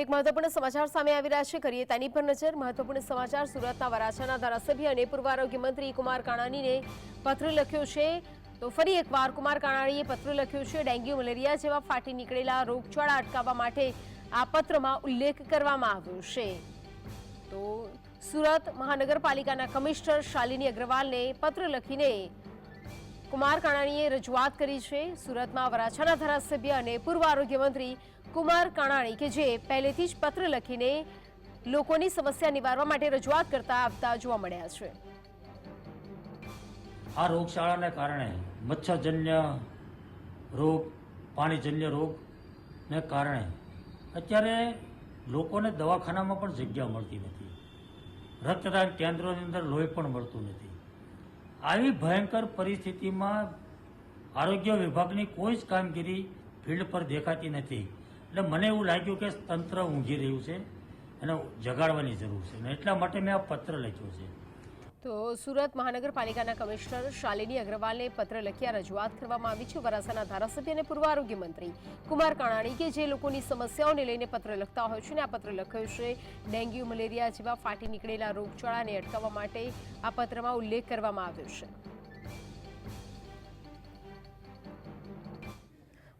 એક મહત્વપૂર્ણ સમાચાર સામે આવી રહ્યા છે. કરીએ તેની પર નજર. મહત્વપૂર્ણ સમાચાર સુરતના વરાછાના ધારાસભ્ય અને પૂર્વ આરોગ્ય મંત્રી કુમાર કાણાનીને પત્ર લખ્યો છે. તો ફરી એકવાર કુમાર કાણાણીએ પત્ર લખ્યો છે. ડેન્ગ્યુ, મલેરિયા જેવા ફાટી નીકળેલા રોગચાળા અટકાવવા માટે આ પત્રમાં ઉલ્લેખ કરવામાં આવ્યો છે. તો સુરત મહાનગરપાલિકાના કમિશનર શાલિની અગ્રવાલને પત્ર લખીને કુમાર કાણાણીએ રજૂઆત કરી છે. સુરતમાં વરાછાના ધારાસભ્ય અને પૂર્વ આરોગ્ય મંત્રી કુમાર કાણાણી કે જે પહેલેથી જ પત્ર લખીને લોકોની સમસ્યા નિવારવા માટે રજૂઆત કરતા આવતા જોવા મળ્યા છે. આ રોગશાળાને કારણે મચ્છરજન્ય રોગ, પાણીજન્ય રોગને કારણે અત્યારે લોકોને દવાખાનામાં પણ જગ્યા મળતી નથી. રક્તદાન કેન્દ્રોની અંદર લોહી પણ મળતું નથી. આવી ભયંકર પરિસ્થિતિમાં આરોગ્ય વિભાગની કોઈ જ કામગીરી ફિલ્ડ પર દેખાતી નથી. એટલે મને એવું લાગ્યું કે તંત્ર ઊંઘી રહ્યું છે અને જગાડવાની જરૂર છે. એટલા માટે મેં આ પત્ર લખ્યો છે. તો સુરત મહાનગરપાલિકાના કમિશનર શાલિની અગ્રવાલને પત્ર લખ્યા, રજૂઆત કરવામાં આવી છે. વરાસાના ધારાસભ્ય અને પૂર્વ આરોગ્ય મંત્રી કુમાર કાણાણી કે જે લોકોની સમસ્યાઓને લઈને પત્ર લખતા હોય છે ને આ પત્ર લખ્યો છે, ડેન્ગ્યુ, મલેરિયા જેવા ફાટી નીકળેલા રોગચાળાને અટકાવવા માટે આ પત્રમાં ઉલ્લેખ કરવામાં આવ્યો છે.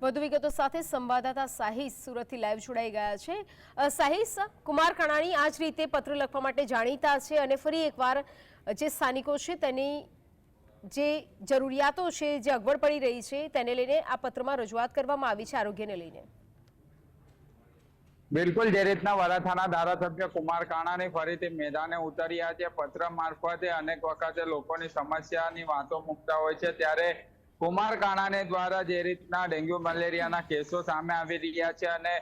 વધુ વિગતો સાથે સંવાદદાતા સાહિસ સુરતથી લાઈવ જોડાઈ ગયા છે. સાહિસ, કુમાર કણાણી આ જ રીતે પત્ર લખવા માટે જાણીતા છે અને ફરી એકવાર જે સ્થાનિકો છે તેની જે જરૂરિયાતો છે, જે અગવડ પડી રહી છે તેને લઈને આ પત્રમાં રજૂઆત કરવામાં આવી છે આરોગ્યને લઈને. બિલકુલ, જે રીતના વરાથાના ધારાસભ્ય કુમાર કાણાની ફરીથી મેદાને ઉતર્યા છે. પત્ર મારફતે અનેક વખતે લોકોની સમસ્યાની વાતો મૂકતા હોય છે. ત્યારે કુમાર કાણાને દ્વારા જે રીતના ડેન્ગ્યુ મલેરિયાના કેસો સામે આવી રહ્યા છે અને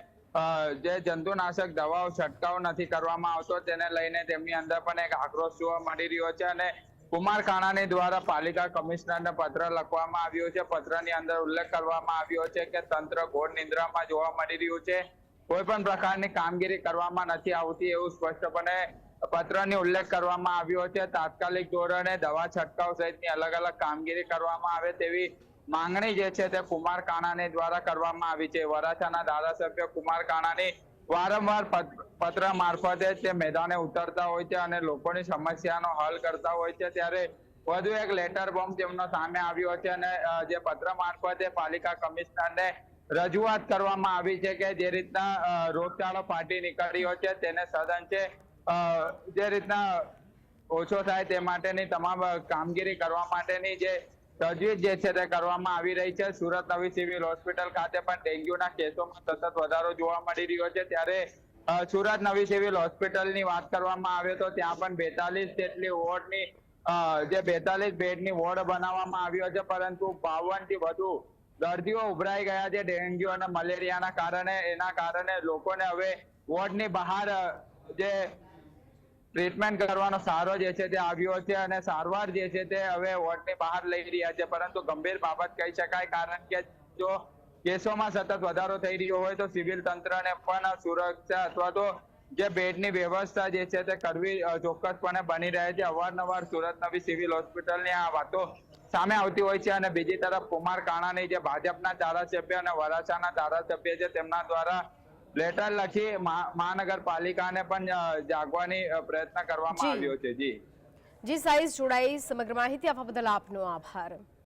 જે જંતુનાશક દવાઓ છંટકાવ નથી કરવામાં આવતો તેને લઈને તેમની અંદર પણ એક આક્રોશ જોવા મળી રહ્યો છે અને કુમાર કાણાની દ્વારા પાલિકા કમિશનરને પત્ર લખવામાં આવ્યો છે. પત્રની અંદર ઉલ્લેખ કરવામાં આવ્યો છે કે તંત્ર ઘોર નિંદ્રામાં જોવા મળી રહ્યું છે. કોઈ પણ પ્રકારની કામગીરી કરવામાં નથી આવતી એવું સ્પષ્ટપણે પત્રની ઉલ્લેખ કરવામાં આવ્યો છે. તાત્કાલિક ધોરણે દવા છંટકાવ સહિતની અલગ અલગ કામગીરી કરવામાં આવે તેવી માંગણી જે છે તે કુમાર કાણાની દ્વારા કરવામાં આવી છે. વરાછાના ધારાસભ્ય કુમાર કાણાની વારંવાર પત્ર મારફતે તે મેદાને ઉતરતા હોય છે અને લોકોની સમસ્યાનો હલ કરતા હોય છે. ત્યારે વધુ એક લેટર બોમ્બ તેમનો સામે આવ્યો છે અને જે પત્ર મારફતે પાલિકા કમિશનરને રજૂઆત કરવામાં આવી છે કે જે રીતના રોગચાળો ફાટી નીકળ્યો છે તેને સદન અ, જે રીતના ઓછો થાય તે માટેની તમામ કામગીરી કરવા માટેની જે તજવીજ જે છે તે કરવામાં આવી રહી છે. સુરત નવી સિવિલ હોસ્પિટલ ખાતે પણ ડેન્ગ્યુના કેસોમાં સતત વધારો જોવા મળી રહ્યો છે. ત્યારે સુરત નવી સિવિલ હોસ્પિટલની વાત કરવામાં આવે તો ત્યાં પણ બેતાલીસ જેટલી વોર્ડની જે બેતાલીસ બેડની વોર્ડ બનાવવામાં આવ્યો છે. પરંતુ બાવનથી વધુ દર્દીઓ ઉભરાઈ ગયા છે ડેન્ગ્યુ અને મલેરિયાના કારણે. એના કારણે લોકોને હવે વોર્ડની બહાર જે ટ્રીટમેન્ટ કરવાનો સારો જે છે તે આવ્યો છે અને સારવાર જે છે તે હવે વોર્ડની બહાર લઈ રહ્યા છે. પરંતુ ગંભીર બાબત કહી શકાય, કારણ કે જો કેસોમાં સતત વધારો થઈ રહ્યો હોય તો સિવિલ તંત્રને પણ સુરક્ષા અથવા તો જે બેડની વ્યવસ્થા જે છે તે કરવી ચોક્કસપણે બની રહે છે. અવારનવાર સુરત નવી સિવિલ હોસ્પિટલની આ વાતો સામે આવતી હોય છે અને બીજી તરફ કુમાર કાણાની જે ભાજપના ધારાસભ્ય અને વરાછાના ધારાસભ્ય છે તેમના દ્વારા લેટર લખી મહાનગરપાલિકાને પણ જાગવાની પ્રયત્ન કરવામાં આવ્યો છે. જી. જી સાઈઝ જોડાઈ. સમગ્ર માહિતી આપવા બદલ આપનો આભાર.